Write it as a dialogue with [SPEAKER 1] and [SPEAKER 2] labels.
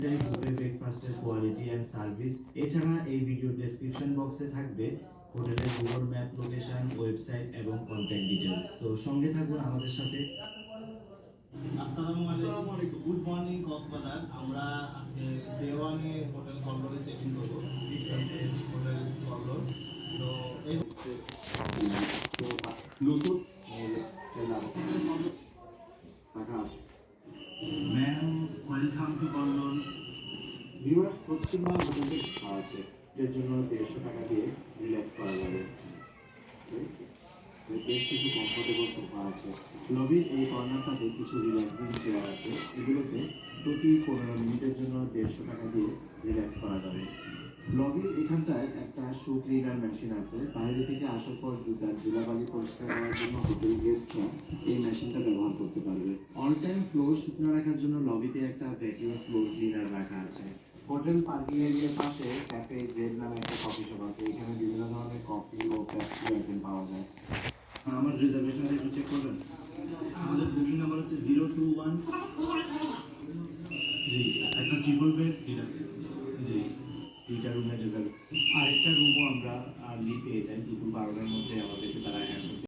[SPEAKER 1] Buffet ব্রেকফাস্টের quality and service এছাড়া এই ভিডিও ডেসক্রিপশন বক্সে থাকবে হোটেলের গুগল ম্যাপ লোকেশন ওয়েবসাইট এবং কন্ট্যাক্ট ডিটেলস তো সঙ্গে থাকুন আমাদের সাথে।
[SPEAKER 2] আসসালামু আলাইকুম। Good morning Cox's Bazar. আমরা আজকে ডে ওয়ানে হোটেল কল্লোরে চেক ইন করব। হোটেল কল্লোর তো এই
[SPEAKER 3] নতুন টাকা আছে
[SPEAKER 1] ma'am welcome to Kallol
[SPEAKER 3] viewers হোটেলে খাওয়া আছে এর জন্য দেড়শো টাকা দিয়ে রিল্যাক্স করা যাবে। বেশ কিছু কমফোর্টেবল সোফা আছে। লবির এই কর্নারটাতে কিছু রিল্যাক্সিং চেয়ার আছে। এগুলোতে প্রতি পনেরো মিনিটের জন্য দেড়শো টাকা দিয়ে রিল্যাক্স করা যাবে। লবির এখানটায় একটা শু ক্লিনার মেশিন আছে। বাইরে থেকে আসার পর জুতার ধুলাবালি পরিষ্কার করার জন্য হোটেল গেস্টরা এই মেশিনটা ব্যবহার করতে পারবে। অল টাইম ফ্লোর শুকনো রাখার জন্য লবিতে একটা ভ্যাকিউম ফ্লোর ক্লিনার রাখা আছে। হোটেল পার্কিং এরিয়ার পাশে ক্যাফে জেড নামে একটা কফি শপ আছে। এখানে বিভিন্ন ধরনের কফি ও পেস্ট্রি আইটেম পাওয়া যায়।
[SPEAKER 1] আমার রিজার্ভেশন একটু চেক করবেন। আমাদের বুকিং নাম্বার হচ্ছে জিরো টু ওয়ান জি, একটা ট্রিপল বেড ডিলাক্স দুইটা রুমের যাবে আরেকটা রুমও আমরা আর্লি পেয়ে যাই দুপুর বারোটার মধ্যে হ্যান্ড